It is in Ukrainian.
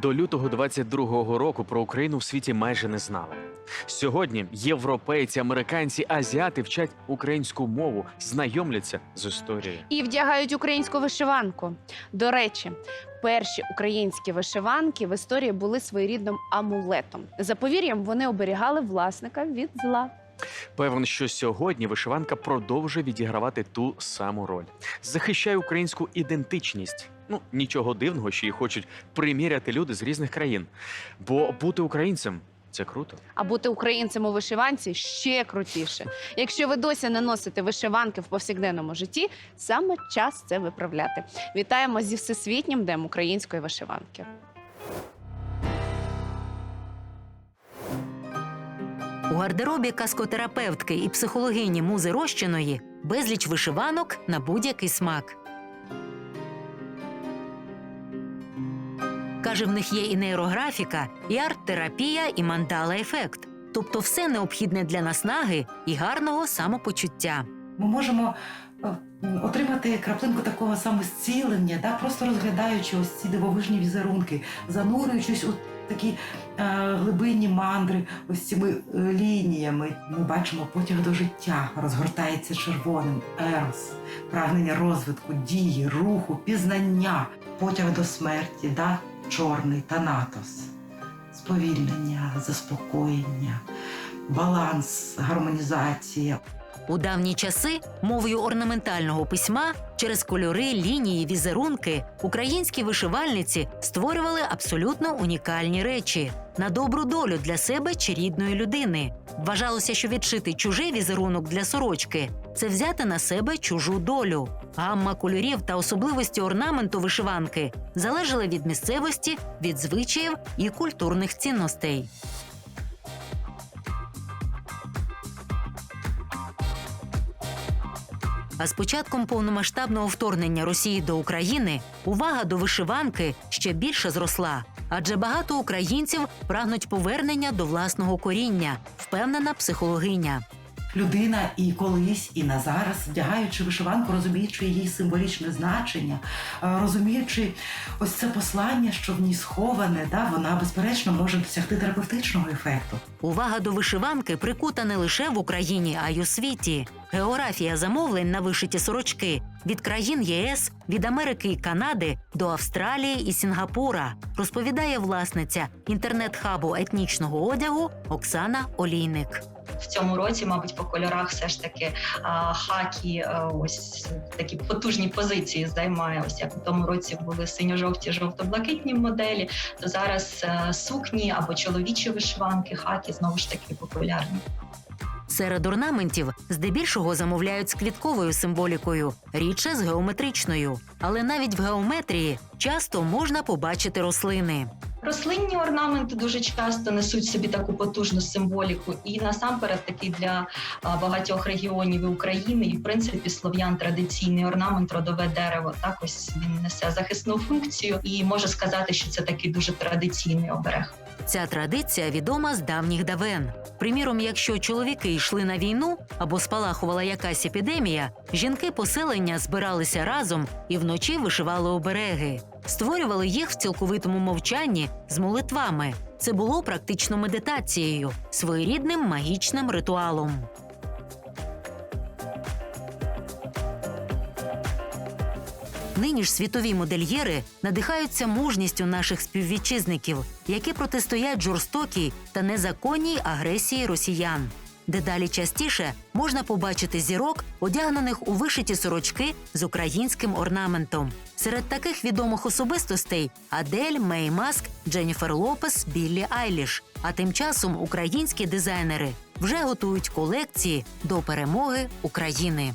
До лютого 22-го року про Україну в світі майже не знали. Сьогодні європейці, американці, азіати вчать українську мову, знайомляться з історією. І вдягають українську вишиванку. До речі, перші українські вишиванки в історії були своєрідним амулетом. За повір'ям, вони оберігали власника від зла. Певен, що сьогодні вишиванка продовжує відігравати ту саму роль. Захищає українську ідентичність. Ну нічого дивного, що її хочуть приміряти люди з різних країн. Бо бути українцем це круто. А бути українцем у вишиванці ще крутіше. Якщо ви досі не носите вишиванки в повсякденному житті, саме час це виправляти. Вітаємо зі всесвітнім днем української вишиванки. У гардеробі каскотерапевтки і психологині Музи Рощиної безліч вишиванок на будь-який смак. Каже, в них є і нейрографіка, і арт-терапія, і мандала-ефект. Тобто все необхідне для наснаги і гарного самопочуття. Ми можемо е, отримати краплинку такого самозцілення, да, просто розглядаючи ось ці дивовижні візерунки, занурюючись у такі е, глибинні мандри, ось цими е, лініями. Ми бачимо потяг до життя, розгортається червоним, ерос, прагнення розвитку, дії, руху, пізнання, потяг до смерті, да, чорний танатос, сповільнення, заспокоєння, баланс, гармонізація. У давні часи мовою орнаментального письма через кольори, лінії, візерунки українські вишивальниці створювали абсолютно унікальні речі на добру долю для себе чи рідної людини. Вважалося, що відшити чужий візерунок для сорочки це взяти на себе чужу долю. Гамма кольорів та особливості орнаменту вишиванки залежали від місцевості, від звичаїв і культурних цінностей. А з початком повномасштабного вторгнення Росії до України увага до вишиванки ще більше зросла, адже багато українців прагнуть повернення до власного коріння, впевнена психологиня. Людина і колись, і на зараз, вдягаючи вишиванку, розуміючи її символічне значення, е, розуміючи ось це послання, що в ній сховане, да, вона безперечно може досягти терапевтичного ефекту. Увага до вишиванки прикута не лише в Україні, а й у світі. Географія замовлень на вишиті сорочки від країн ЄС, від Америки і Канади до Австралії і Сінгапура, розповідає власниця інтернет-хабу етнічного одягу Оксана Олійник. В цьому році, мабуть, по кольорах все ж таки хакі а, ось такі потужні позиції займає. Ось як в тому році були синьо-жовті, жовто-блакитні моделі, то зараз а, сукні або чоловічі вишиванки, хакі знову ж таки популярні. Серед орнаментів здебільшого замовляють з квітковою символікою, рідше з геометричною. Але навіть в геометрії часто можна побачити рослини. Рослинні орнаменти дуже часто несуть собі таку потужну символіку, і насамперед такий для багатьох регіонів України, і в принципі слов'ян традиційний орнамент родове дерево. Так ось він несе захисну функцію, і можу сказати, що це такий дуже традиційний оберег. Ця традиція відома з давніх давен. Приміром, якщо чоловіки йшли на війну або спалахувала якась епідемія, жінки поселення збиралися разом і вночі вишивали обереги, створювали їх в цілковитому мовчанні з молитвами. Це було практично медитацією, своєрідним магічним ритуалом. Нині ж світові модельєри надихаються мужністю наших співвітчизників, які протистоять жорстокій та незаконній агресії росіян. Дедалі частіше можна побачити зірок, одягнених у вишиті сорочки з українським орнаментом. Серед таких відомих особистостей Адель, Мей Маск, Дженніфер Лопес, Біллі Айліш. А тим часом українські дизайнери вже готують колекції до перемоги України.